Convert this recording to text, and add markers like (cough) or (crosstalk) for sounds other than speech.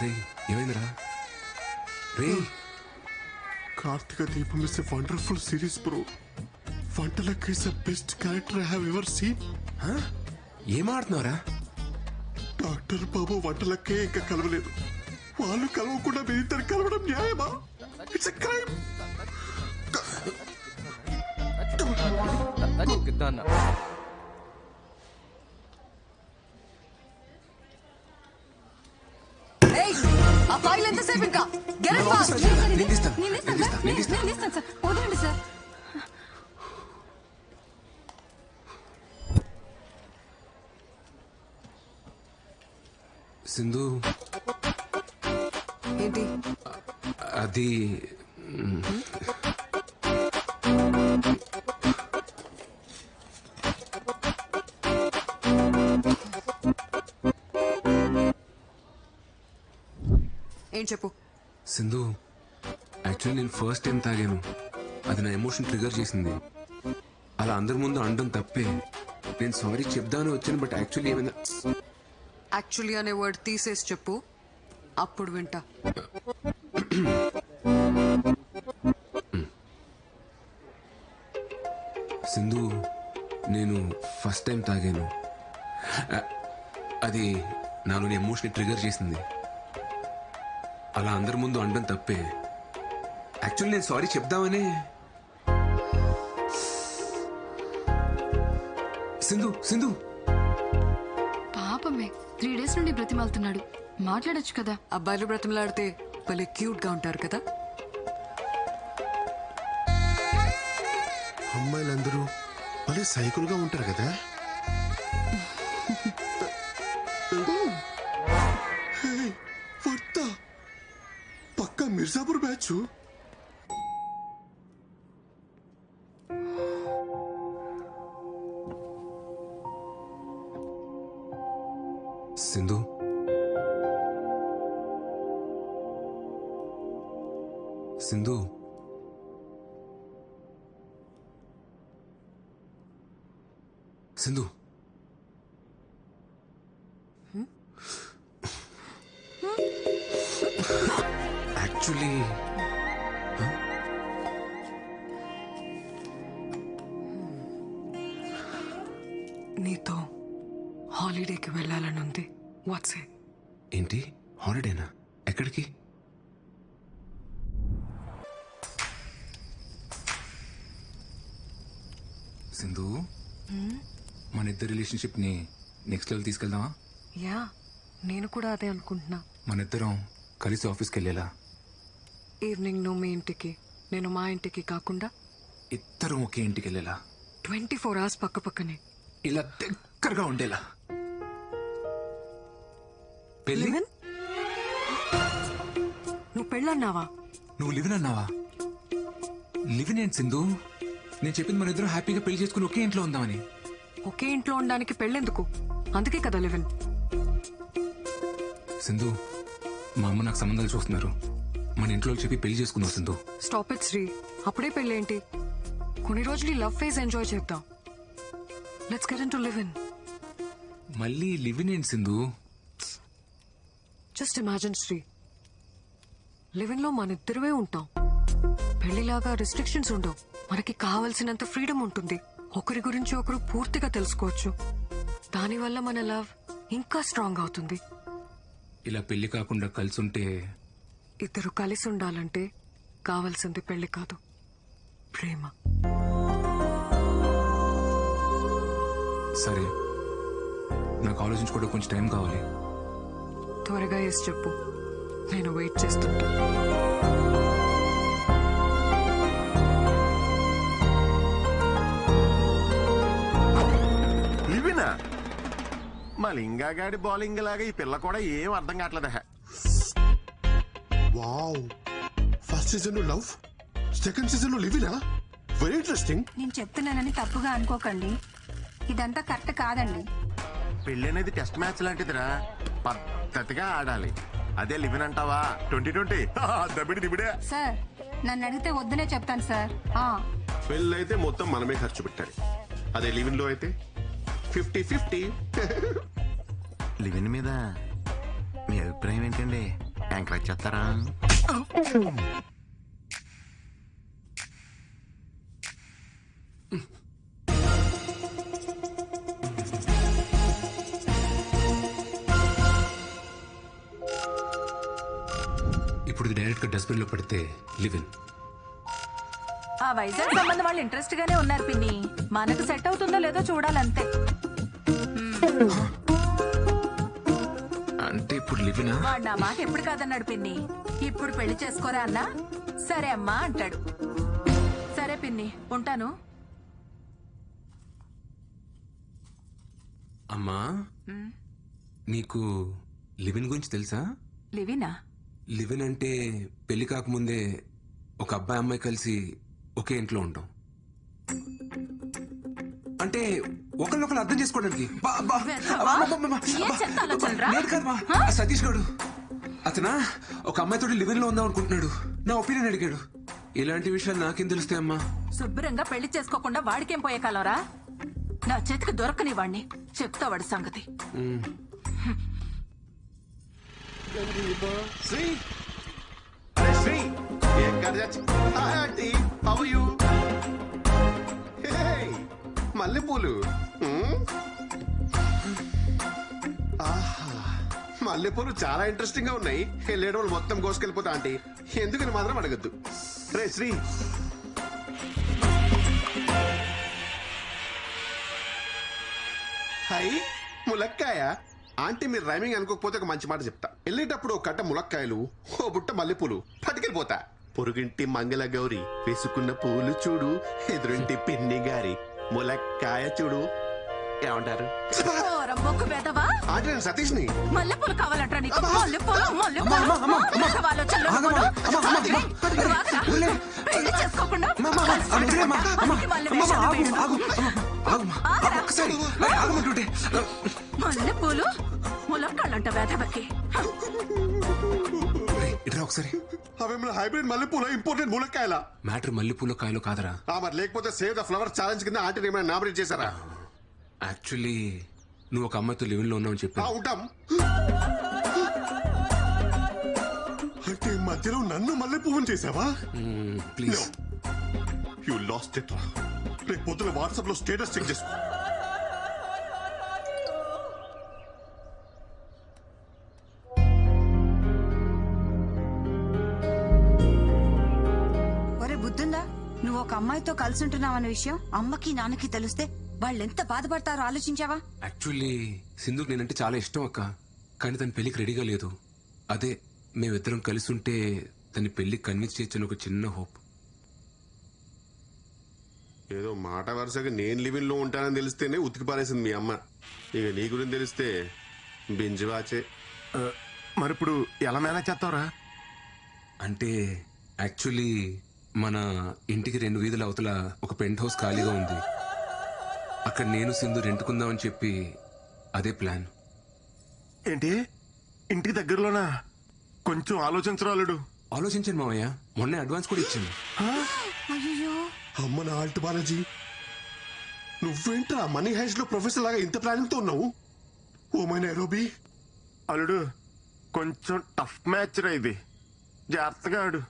రే ఏమైందిరా? రే Karthika Deepam is a wonderful series bro వంటలక్ is the best character I have ever seen ఏం ఆడుతున్నావురా? Doctor బాబు వంటలకే ఇంకా కలవలేదు. వాళ్ళు కలవకుండా మీ ఇద్దరు కలవడం న్యాయమా? ఇట్స్ క్రైమ్ ఏయ్, తీస్తాను. నేను తీస్తాను. నేను తీస్తాను సార్ వదలండి సార్ సింధు ఏంటి? అది ఏం చెప్పు? సింధు యాక్చువల్లీ నేను ఫస్ట్ టైం తాగాను. అది నా ఎమోషన్ ట్రిగర్ చేసింది. అలా అందరి ముందు అనడం తప్పే. నేను సారీ చెప్దామని వచ్చాను బట్ యాక్చువల్లీ ఏమైందా? యాక్చువల్లీ అనే వర్డ్ తీసేసి చెప్పు. అప్పుడు వింటా. సింధు నేను ఫస్ట్ టైం తాగాను. అది నాలోని ఎమోషన్ ట్రిగర్ చేసింది. అలా అందరి ముందు అనడం తప్పే. యాక్చువల్లీ నేను సారీ చెప్దామని. సింధు సింధు. పాపమే త్రీ డేస్ నుండి బ్రతిమాలుతున్నాడు. మాట్లాడొచ్చు కదా. అబ్బాయిలు బ్రతిమలాడితే భలే క్యూట్గా ఉంటారు కదా. అమ్మాయిలందరూ భలే సైకిల్గా ఉంటారు కదా. మిర్జాపూర్ బ్యాచ్ సింధు సింధు సింధు యాక్చువల్లీ ఎక్కడికి? సింధు? మన ఇద్దరు రిలేషన్షిప్ని నెక్స్ట్ లెవెల్ తీసుకెళ్దామా? యా నేను కూడా అదే అనుకుంటున్నా. మన ఇద్దరం కలిసి ఆఫీస్కి వెళ్ళేలా? ఈవినింగ్ నువ్వు మీ ఇంటికి నేను మా ఇంటికి కాకుండా ఇద్దరం ఒకే ఇంటికి వెళ్ళేలా? ట్వంటీ ఫోర్ అవర్స్ పక్క పక్కనే. ఇలా దగ్గరగా ఉండేలా? పెళ్ళి? పెళ్ళన్నావా? నువ్వు లివిన్ అన్నావా లివిన్ ఏంటి సింధు? నేను చెప్పింది మన ఇద్దరం హ్యాపీగా పెళ్ళి చేసుకుని ఒకే ఇంట్లో ఉందామని. ఒకే ఇంట్లో ఉండడానికి పెళ్ళెందుకు? అందుకే కదా లివెన్. సింధు మా అమ్మ నాకు సంబంధాలు చూస్తున్నారు. మన ఇంట్లో చెప్పి పెళ్ళి చేసుకుందాం సింధు. స్టాప్ ఇట్ శ్రీ అప్పుడే పెళ్ళేంటి? కొన్ని రోజులు లవ్ ఫేజ్ ఎంజాయ్ చేద్దాం. Let's get into live in మళ్ళీ లివిన్ ఏంటి సింధు? జస్ట్ ఇమాజిన్ శ్రీ లివింగ్లో మన ఇద్దరమే ఉంటాం. పెళ్ళిలాగా రిస్ట్రిక్షన్స్ ఉండవు. మనకి కావలసినంత ఫ్రీడమ్ ఉంటుంది. ఒకరి గురించి ఒకరు పూర్తిగా తెలుసుకోవచ్చు. దానివల్ల మన లవ్ ఇంకా స్ట్రాంగ్ అవుతుంది. ఇలా పెళ్ళి కాకుండా కలిసి ఉంటే ఇద్దరు కలిసి ఉండాలంటే కావాల్సింది పెళ్ళి కాదు. ప్రేమ. సరే. నాకు ఆలోచించుకోవడం కొంచెం టైం కావాలి. త్వరగా ఎస్ చెప్పు. నేను వెయిట్ చేస్తుంటా. లివినా మా లింగాగాడి బౌలింగ్ లాగా ఈ పిల్ల కూడా ఏం అర్థం కావట్లేదు. వావ్. ఫస్ట్ సీజన్లో లవ్ సెకండ్ సీజన్లో లివినా వెరీ ఇంట్రెస్టింగ్ నేను చెప్తున్నానని తప్పుగా అనుకోకండి. ఇదంతా కరెక్ట్ కాదండి. పెళ్ళి అనేది టెస్ట్ మ్యాచ్ లాంటిదిరా. పద్ధతిగా ఆడాలి. అదే లివిన్ అంటావా? Twenty twenty. దబిడి దిబిడే సార్ నన్ను అడిగితే వద్దనే చెప్తాను సార్. ఆ, పెళ్ళైతే మొత్తం మనమే ఖర్చు పెట్టాలి. అదే లివిన్లో అయితే ఫిఫ్టీ ఫిఫ్టీ. (laughs) లివిన్ మీద మీ అభిప్రాయం ఏంటండి? ఎంకరేజ్ చేస్తారా? (laughs) (laughs) ఇప్పుడు ఇది డైరెక్ట్గా డస్ట్బిన్లో పడితే లివిన్ ఆ వైజాగ్ సంబంధం వాళ్ళు ఇంట్రెస్ట్ గానే ఉన్నారు పిన్ని. మనకు సెట్ అవుతుందో లేదో చూడాలంతే. అంటే ఇప్పుడు లివినా వాడు నా మాట ఎప్పుడు కాదన్నాడు పిన్ని. ఇప్పుడు పెళ్ళి చేసుకోరా అన్నా? సరే అమ్మా అంటాడు. సరే పిన్ని ఉంటాను. అమ్మా నీకు లివిన్ గురించి తెలుసా? లివినా లివిన్ అంటే పెళ్ళి కాకముందే ఒక అబ్బాయి అమ్మాయి కలిసి ఒకే ఇంట్లో ఉంటాం అంటే ఒకరినొకరు అర్థం చేసుకోవడానికి. బా, బా. వెధవా? అబ్బా, అబ్బా, అబ్బా, ఏం అబ్బా, చెత్త ఆలోచనరా? నేను కాదు మా, ఆ సతీష్ గాడు అతనా? ఒక అమ్మాయితో లివిన్లో ఉందాం అనుకుంటున్నాడు. నా ఒపీనియన్ అడిగాడు. ఇలాంటి విషయాలు నాకేం తెలుస్తాయి అమ్మా? శుభ్రంగా పెళ్ళి చేసుకోకుండా వాడికేం పోయే కాలరా? నా చేతికి దొరకని వాణ్ణి చెప్తా వాడి సంగతి అరే శ్రీ ఎక్కడ చచ్చి హాయ్ ఆంటీ హౌ యు మల్లెపూలు ఆహా మల్లెపూలు చాలా ఇంట్రెస్టింగ్గా ఉన్నాయి. వెళ్ళేటోళ్ళు మొత్తం కోసుకెళ్ళిపోతా ఆంటీ. ఎందుకని మాత్రం అడగద్దు. రే శ్రీ. హై ములక్కాయ? ఆంటీ మీరు రైమింగ్ అనుకోకపోతే ఒక మంచి మాట చెప్తా. వెళ్ళేటప్పుడు ఒక కట్ట ములక్కాయలు ఓ బుట్ట మల్లెపూలు పట్టుకెళ్ళిపోతా. పొరుగింటి మంగళ గౌరి వేసుకున్న పూలు చూడు ఎదురింటి పిన్ని గారి ములక్కాయ చూడు. ఏమంటారు? బొక్కు పెదవా ఆంటీ నేను సతీష్ని. మల్లెపూలు నీకు. పెళ్ళి చేసుకోకుండా మల్లె మల్లెపూలు ములక్కాళ్ళంట వేధవకి. ఇట్రా ఒకసారి. అవేమన్నా హైబ్రిడ్ మల్లెపూల? ఇంపోర్టెడ్ ములక్కాయల? మ్యాటర్ మల్లెపూల కాయలు కాదరా. మరి లేకపోతే సేవ్ ద ఫ్లవర్ ఛాలెంజ్ కింద ఆంటీ ఏమైనా నామినేట్ చేశారా? యాక్చువల్లీ నువ్వు ఒక అమ్మాయితో లివిన్లో ఉన్నావు ఆ, చెప్పాను ఉంటాం. అంటే మధ్యలో నన్ను మల్లె పువ్వుని చేసావా ప్లీజ్. యు లాస్ట్ ఇట్ రా రేపు పొద్దున వాట్సాప్లో స్టేటస్ చెక్ చేసుకో. ఒరే బుద్ధుందా? నువ్వు ఒక అమ్మాయితో కలిసి ఉంటున్నావన్న విషయం అమ్మకి నాన్నకి తెలిస్తే వాళ్ళెంత బాధపడతారో ఆలోచించావా? యాక్చువల్లీ సింధుకు నేనంటే చాలా ఇష్టం అక్క. కానీ తన పెళ్ళికి రెడీగా లేదు. అదే మేమిద్దరం కలిసి ఉంటే తన పెళ్ళి కన్విన్స్ చేయొచ్చని ఒక చిన్న హోప్. ఏదో మాట వరుసగా నేను లివింగ్లో ఉంటానని తెలిస్తేనే ఉతికి పారేసింది మీ అమ్మ. ఇక నీ గురించి తెలిస్తే బింజువాచే మరి ఇప్పుడు ఎలా మేనేజ్ చేస్తావురా? అంటే యాక్చువల్లీ మన ఇంటికి రెండు వీధుల అవతల ఒక పెంట్ హౌస్ ఖాళీగా ఉంది. అక్కడ నేను సింధు రెంటుకుందామని చెప్పి అదే ప్లాన్. ఏంటి? ఇంటికి దగ్గరలోనా? కొంచెం ఆలోచించరాలుడు. ఆలోచించాను మామయ్య. మొన్నే అడ్వాన్స్ కూడా ఇచ్చాను అయ్యో అమ్మ నా ఆల్ట్ బాలాజీ నువ్వేంట్రా మనీ హైస్లో ప్రొఫెసర్ లాగా ఇంత ప్లానింగ్తో ఉన్నావు? Oh my Nairobi. అల్లుడు కొంచెం టఫ్ మ్యాచ్ రా ఇది. జాగ్రత్తగా ఆడు.